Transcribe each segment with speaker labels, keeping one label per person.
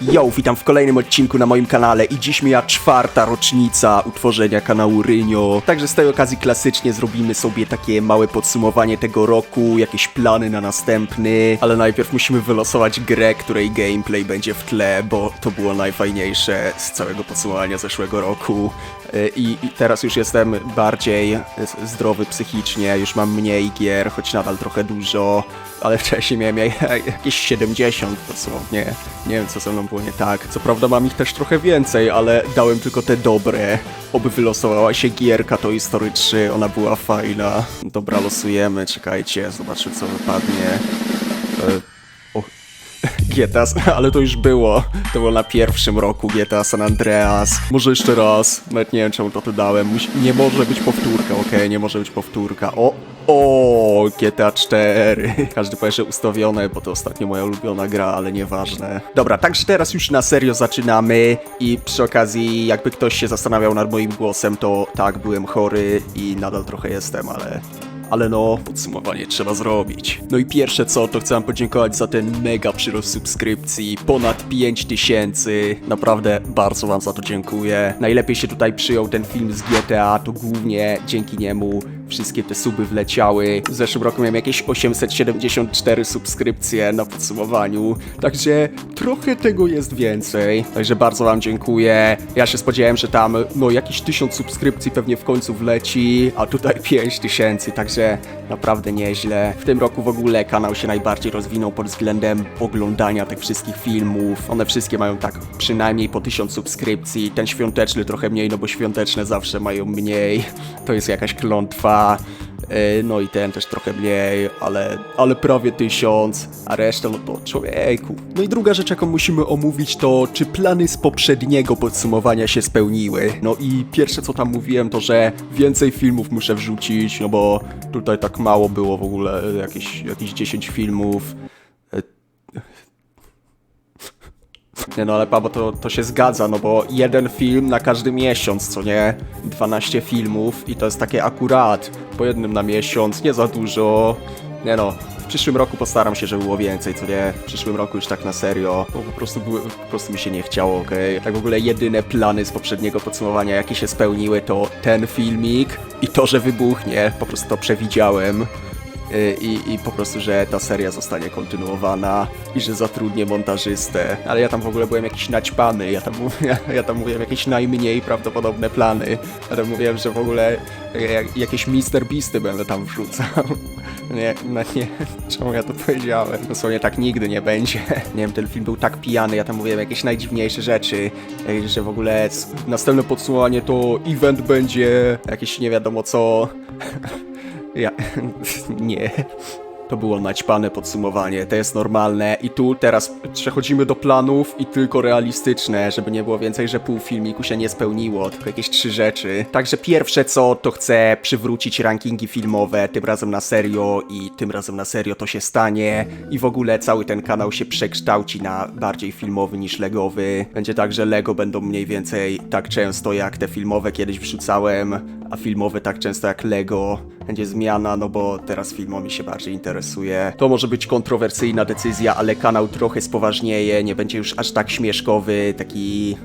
Speaker 1: Yo, witam w kolejnym odcinku na moim kanale i dziś mija czwarta rocznica utworzenia kanału Rynio. Także z tej okazji klasycznie zrobimy sobie takie małe podsumowanie tego roku, jakieś plany na następny, ale najpierw musimy wylosować grę, której gameplay będzie w tle, bo to było najfajniejsze z całego podsumowania zeszłego roku. Yy, I, I teraz już jestem bardziej s- zdrowy psychicznie, już mam mniej gier, choć nadal trochę dużo, ale wcześniej miałem ja- jakieś 70 dosłownie. Nie wiem, co ze mną było nie tak. Co prawda mam ich też trochę więcej, ale dałem tylko te dobre. Oby wylosowała się gierka Toy Story 3, ona była fajna. Dobra, losujemy, czekajcie, zobaczmy co wypadnie. E, o, San- ale to już było. To było na pierwszym roku GTA San Andreas. Może jeszcze raz. Nawet nie wiem czemu to tu dałem. Nie może być powtórka, okej, nie może być powtórka. O, o, GTA 4. Każdy powie, że ustawione, bo to ostatnio moja ulubiona gra, ale nieważne. Dobra, także teraz już na serio zaczynamy i przy okazji jakby ktoś się zastanawiał nad moim głosem, to tak, byłem chory i nadal trochę jestem, ale ale no, podsumowanie trzeba zrobić. No i pierwsze co, to chcę wam podziękować za ten mega przyrost subskrypcji. Ponad 5000. Naprawdę bardzo wam za to dziękuję. Najlepiej się tutaj przyjął ten film z GTA, to głównie dzięki niemu wszystkie te suby wleciały. W zeszłym roku miałem jakieś 874 subskrypcje na podsumowaniu, także trochę tego jest więcej. Także bardzo wam dziękuję. Ja się spodziewałem, że tam no jakieś 1000 subskrypcji pewnie w końcu wleci, a tutaj 5000, także naprawdę nieźle. W tym roku w ogóle kanał się najbardziej rozwinął pod względem oglądania tych wszystkich filmów. One wszystkie mają tak przynajmniej po 1000 subskrypcji. Ten świąteczny trochę mniej, no bo świąteczne zawsze mają mniej. To jest jakaś klątwa. Yy, No i ten też trochę mniej, ale, ale prawie tysiąc, a reszta no to człowieku. No i druga rzecz, jaką musimy omówić, to czy plany z poprzedniego podsumowania się spełniły. No i pierwsze co tam mówiłem, to że więcej filmów muszę wrzucić, no bo tutaj tak mało było w ogóle, jakieś, jakieś 10 filmów. Nie no, ale Pabo, to, to się zgadza, no bo jeden film na każdy miesiąc, co nie? 12 filmów i to jest takie akurat, po jednym na miesiąc, nie za dużo. Nie no, w przyszłym roku postaram się, żeby było więcej, co nie? W przyszłym roku już tak na serio, bo po prostu, były, po prostu mi się nie chciało, okej? Tak w ogóle jedyne plany z poprzedniego podsumowania, jakie się spełniły, to ten filmik i to, że wybuchnie, po prostu to przewidziałem. Y, i, i po prostu, że ta seria zostanie kontynuowana i że zatrudnię montażystę. Ale ja tam w ogóle byłem jakiś naćpany, ja tam, ja, ja tam mówiłem jakieś najmniej prawdopodobne plany. Ja tam mówiłem, że w ogóle jak, jakieś Mr. Beasty będę tam wrzucał. Nie, no nie, czemu ja to powiedziałem? Dosłownie tak nigdy nie będzie. Nie wiem, ten film był tak pijany, ja tam mówiłem jakieś najdziwniejsze rzeczy, y, że w ogóle następne podsumowanie to event będzie jakieś nie wiadomo co. Ja. Nie. To było naćpane podsumowanie, to jest normalne. I tu teraz przechodzimy do planów i tylko realistyczne, żeby nie było więcej, że pół filmiku się nie spełniło, tylko jakieś trzy rzeczy. Także pierwsze co, to chcę przywrócić rankingi filmowe, tym razem na serio i tym razem na serio to się stanie. I w ogóle cały ten kanał się przekształci na bardziej filmowy niż legowy. Będzie tak, że Lego będą mniej więcej tak często jak te filmowe kiedyś wrzucałem, a filmowe tak często jak Lego. Będzie zmiana, no bo teraz filmowi się bardziej interesuje. To może być kontrowersyjna decyzja, ale kanał trochę spoważnieje, nie będzie już aż tak śmieszkowy, taki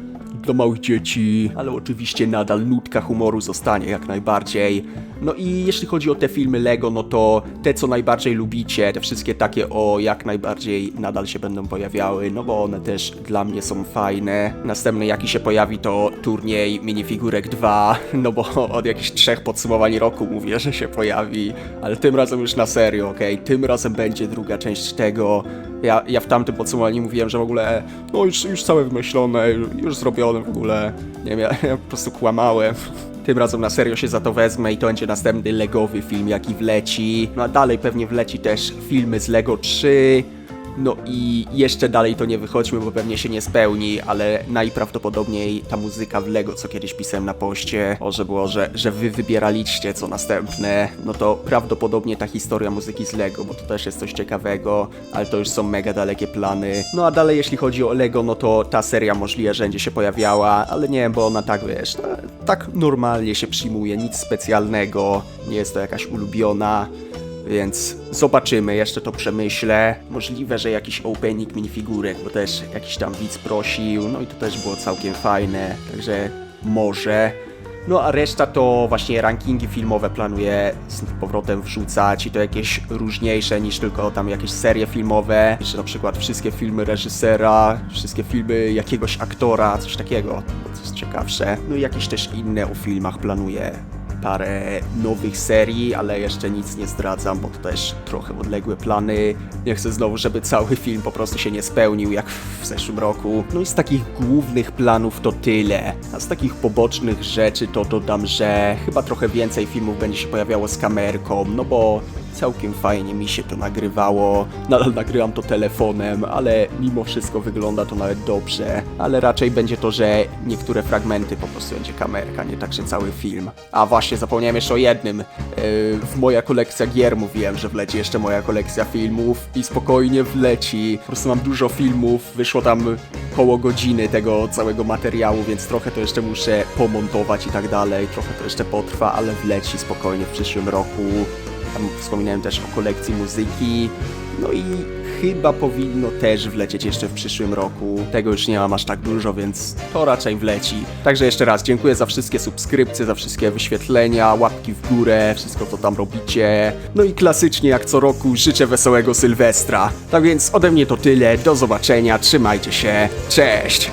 Speaker 1: dla małych dzieci, ale oczywiście nadal nutka humoru zostanie jak najbardziej. No i jeśli chodzi o te filmy Lego, no to te co najbardziej lubicie, te wszystkie takie o jak najbardziej nadal się będą pojawiały, no bo one też dla mnie są fajne. Następny jaki się pojawi to turniej minifigurek 2, no bo od jakichś trzech podsumowań roku mówię, że się pojawi, ale tym razem już na serio, okej? Tym razem będzie druga część tego. Ja, ja w tamtym podsumowaniu mówiłem, że w ogóle, no już, już całe wymyślone, już zrobione w ogóle. Nie wiem, ja, ja po prostu kłamałem. Tym razem na serio się za to wezmę i to będzie następny legowy film, jaki wleci. No a dalej pewnie wleci też filmy z Lego 3. No i jeszcze dalej to nie wychodźmy, bo pewnie się nie spełni, ale najprawdopodobniej ta muzyka w Lego, co kiedyś pisałem na poście, o że było, że, że wy wybieraliście co następne, no to prawdopodobnie ta historia muzyki z Lego, bo to też jest coś ciekawego, ale to już są mega dalekie plany. No a dalej jeśli chodzi o Lego, no to ta seria możliwe, że będzie się pojawiała, ale nie wiem, bo ona tak wiesz, ta, tak normalnie się przyjmuje, nic specjalnego, nie jest to jakaś ulubiona. Więc zobaczymy, jeszcze to przemyślę. Możliwe, że jakiś opening minifigurek, bo też jakiś tam widz prosił, no i to też było całkiem fajne, także może. No a reszta to właśnie rankingi filmowe planuję z powrotem wrzucać i to jakieś różniejsze niż tylko tam jakieś serie filmowe, czy na przykład wszystkie filmy reżysera, wszystkie filmy jakiegoś aktora, coś takiego, jest ciekawsze. No i jakieś też inne o filmach planuję parę nowych serii, ale jeszcze nic nie zdradzam, bo to też trochę odległe plany. Nie chcę znowu, żeby cały film po prostu się nie spełnił, jak w zeszłym roku. No i z takich głównych planów to tyle. A z takich pobocznych rzeczy to dodam, że chyba trochę więcej filmów będzie się pojawiało z kamerką, no bo całkiem fajnie mi się to nagrywało. Nadal nagrywam to telefonem, ale mimo wszystko wygląda to nawet dobrze. Ale raczej będzie to, że niektóre fragmenty po prostu będzie kamerka, nie tak, że cały film. A właśnie, zapomniałem jeszcze o jednym. Yy, w moja kolekcja gier mówiłem, że wleci jeszcze moja kolekcja filmów i spokojnie wleci. Po prostu mam dużo filmów, wyszło tam koło godziny tego całego materiału, więc trochę to jeszcze muszę pomontować i tak dalej. Trochę to jeszcze potrwa, ale wleci spokojnie w przyszłym roku. Tam wspominałem też o kolekcji muzyki. No i chyba powinno też wlecieć jeszcze w przyszłym roku. Tego już nie mam aż tak dużo, więc to raczej wleci. Także jeszcze raz dziękuję za wszystkie subskrypcje, za wszystkie wyświetlenia, łapki w górę, wszystko co tam robicie. No i klasycznie jak co roku życzę wesołego Sylwestra. Tak więc ode mnie to tyle, do zobaczenia, trzymajcie się, cześć!